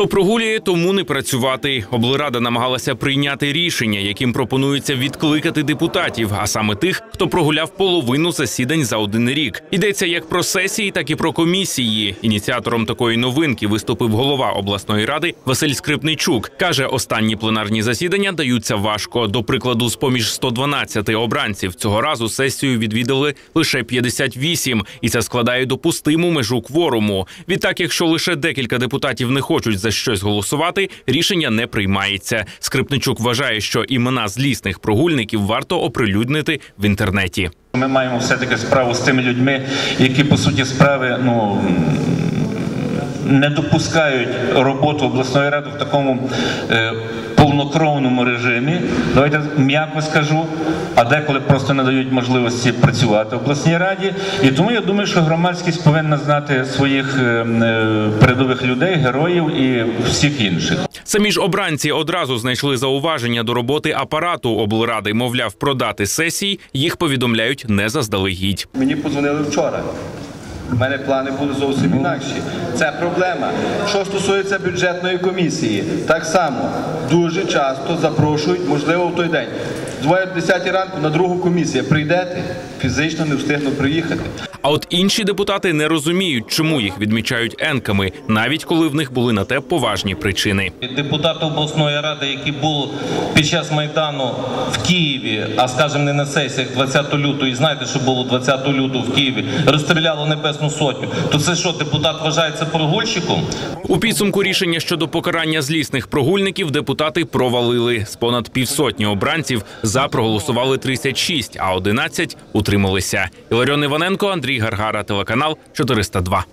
Хто прогулює, тому не працювати. Облрада намагалася прийняти рішення, яким пропонується відкликати депутатів, а саме тих, хто прогуляв половину засідань за один рік. Йдеться як про сесії, так і про комісії. Ініціатором такої новинки виступив голова обласної ради Василь Скрипничук. каже, останні пленарні засідання даються важко. До прикладу, з поміж 112 обранців цього разу сесію відвідали лише 58, і це складає допустиму межу кворуму. Відтак, якщо лише декілька депутатів не хочуть за щось голосувати, рішення не приймається. Скрипничук вважає, що імена злісних прогульників варто оприлюднити в інтернеті. Ми маємо все-таки справу з тими людьми, які по суті справи ну не допускають роботу обласної ради в такому е, повнокровному режимі. Давайте м'яко скажу, а деколи просто не дають можливості працювати в обласній раді. І тому я думаю, що громадськість повинна знати своїх е, е, передових людей, героїв і всіх інших. Самі ж обранці одразу знайшли зауваження до роботи апарату облради. Мовляв, продати сесії їх повідомляють не заздалегідь. Мені подзвонили вчора. У мене плани були зовсім інакші. Це проблема. Що стосується бюджетної комісії, так само дуже часто запрошують, можливо, в той день. Двоє в 10 ранку на другу комісію. Прийдете, фізично не встигну приїхати. А от інші депутати не розуміють, чому їх відмічають енками, навіть коли в них були на те поважні причини. Депутати обласної ради, які були під час майдану в Києві, а скажімо, не на сесіях 20 лютого, і знаєте, що було 20 лютого в Києві, розстріляли небесну сотню. То це що, депутат вважається прогульщиком? У підсумку рішення щодо покарання злісних прогульників депутати провалили. З понад півсотні обранців за проголосували 36, а 11 утрималися. Іларіон Іваненко, Андрій Гаргара, телеканал 402.